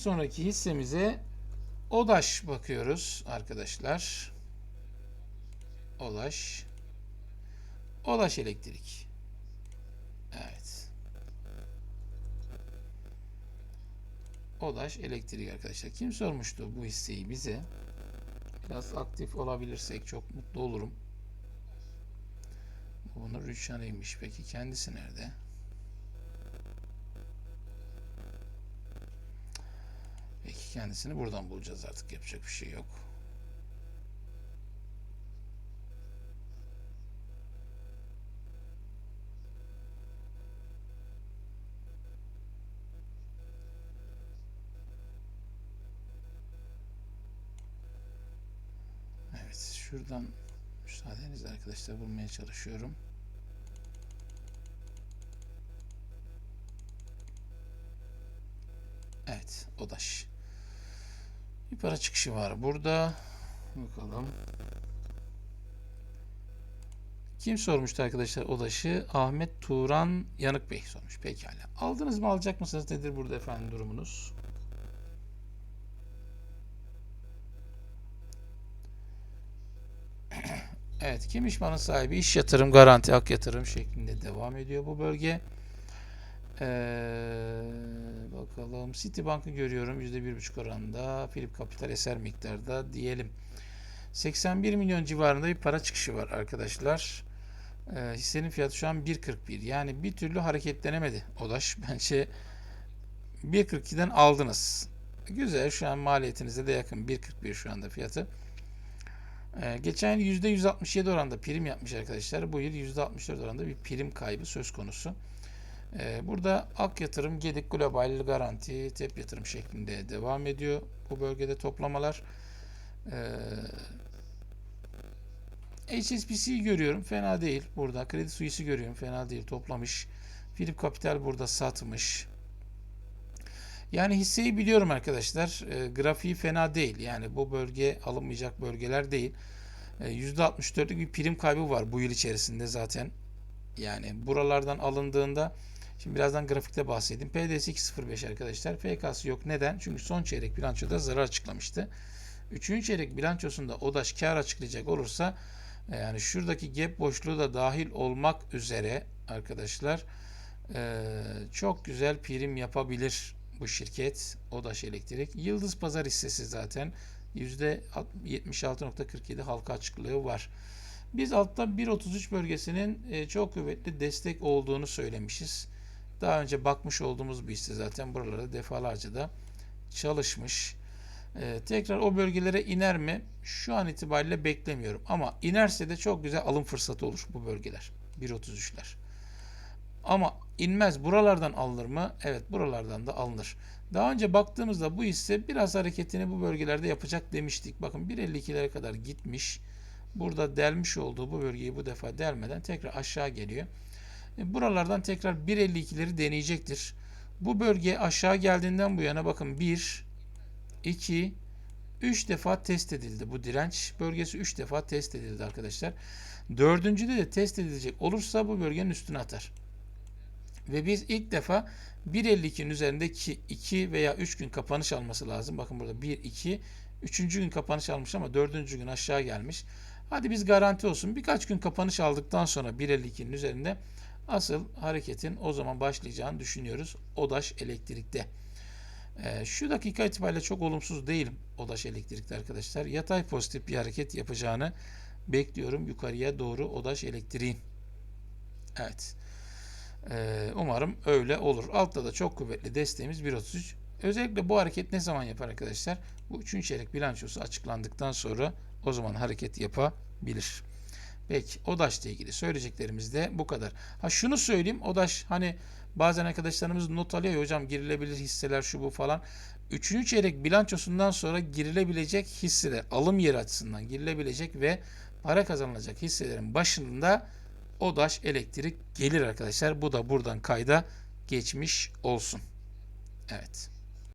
sonraki hissemize ODAŞ bakıyoruz arkadaşlar. ODAŞ. ODAŞ elektrik. Evet. ODAŞ elektrik arkadaşlar. Kim sormuştu bu hisseyi bize? Biraz aktif olabilirsek çok mutlu olurum. Bunu Rüçhan'ıymış. Peki kendisi nerede? Kendisini buradan bulacağız artık. Yapacak bir şey yok. Evet, şuradan müsaadenizle arkadaşlar bulmaya çalışıyorum. Evet, ODAŞ. Bir para çıkışı var burada. Bakalım. Kim sormuştu arkadaşlar ODAŞ'ı? Ahmet Turan Yanık Bey sormuş. Pekala. Aldınız mı alacak mısınız? Nedir burada efendim durumunuz? Evet, Kimiş Mal'ın sahibi iş yatırım, garanti, hak yatırım şeklinde devam ediyor bu bölge. Ee, bakalım Citibank'ı görüyorum %1,5 oranında. Philip Capital eser miktarda diyelim. 81 milyon civarında bir para çıkışı var arkadaşlar. Ee, hissenin fiyatı şu an 1.41. Yani bir türlü hareketlenemedi ODAŞ. Bence 1.42'den aldınız. Güzel şu an maliyetinize de yakın. 1.41 şu anda fiyatı. Ee, geçen yıl %167 oranda prim yapmış arkadaşlar. Bu yıl %64 oranda bir prim kaybı söz konusu. Ee, burada Ak Yatırım, Gedik Global Garanti, TEP Yatırım şeklinde devam ediyor. Bu bölgede toplamalar. Ee, HSBC'yi görüyorum. Fena değil. Burada Kredi Suisse görüyorum. Fena değil. Toplamış. Philip Capital burada satmış. Yani hisseyi biliyorum arkadaşlar. E, grafiği fena değil. Yani bu bölge alınmayacak bölgeler değil. E, %64'lük bir prim kaybı var bu yıl içerisinde zaten. Yani buralardan alındığında şimdi birazdan grafikte bahsedeyim. PDS 2.05 arkadaşlar. FK'sı yok. Neden? Çünkü son çeyrek bilançoda zarar açıklamıştı. Üçüncü çeyrek bilançosunda ODAŞ kar açıklayacak olursa e, yani şuradaki gap boşluğu da dahil olmak üzere arkadaşlar e, çok güzel prim yapabilir bu şirket Odaş Elektrik. Yıldız Pazar hissesi zaten %76.47 halka açıklığı var. Biz altta 1.33 bölgesinin e, çok kuvvetli destek olduğunu söylemişiz. Daha önce bakmış olduğumuz bir hisse zaten buralarda defalarca da çalışmış. Ee, tekrar o bölgelere iner mi? Şu an itibariyle beklemiyorum. Ama inerse de çok güzel alım fırsatı olur bu bölgeler. 1.33'ler. Ama inmez buralardan alınır mı? Evet buralardan da alınır. Daha önce baktığımızda bu hisse biraz hareketini bu bölgelerde yapacak demiştik. Bakın 1.52'lere kadar gitmiş. Burada delmiş olduğu bu bölgeyi bu defa delmeden tekrar aşağı geliyor. E, buralardan tekrar 1.52'leri deneyecektir. Bu bölge aşağı geldiğinden bu yana bakın 1, 2, 3 defa test edildi. Bu direnç bölgesi 3 defa test edildi arkadaşlar. Dördüncüde de test edilecek olursa bu bölgenin üstüne atar. Ve biz ilk defa 1.52'nin üzerindeki 2 veya 3 gün kapanış alması lazım. Bakın burada 1, 2, 3. gün kapanış almış ama 4. gün aşağı gelmiş. Hadi biz garanti olsun. Birkaç gün kapanış aldıktan sonra 1.52'nin üzerinde asıl hareketin o zaman başlayacağını düşünüyoruz. ODAŞ elektrikte. Ee, şu dakika itibariyle çok olumsuz değilim ODAŞ elektrikte arkadaşlar. Yatay pozitif bir hareket yapacağını bekliyorum yukarıya doğru ODAŞ elektriğin. Evet. Ee, umarım öyle olur. Altta da çok kuvvetli desteğimiz 1.33. Özellikle bu hareket ne zaman yapar arkadaşlar? Bu 3. çeyrek bilançosu açıklandıktan sonra o zaman hareket yapabilir. Peki ODAŞ ile ilgili söyleyeceklerimiz de bu kadar. Ha şunu söyleyeyim. ODAŞ hani bazen arkadaşlarımız not alıyor hocam girilebilir hisseler şu bu falan. Üçüncü çeyrek bilançosundan sonra girilebilecek hisseler alım yeri açısından girilebilecek ve para kazanılacak hisselerin başında ODAŞ elektrik gelir arkadaşlar. Bu da buradan kayda geçmiş olsun. Evet.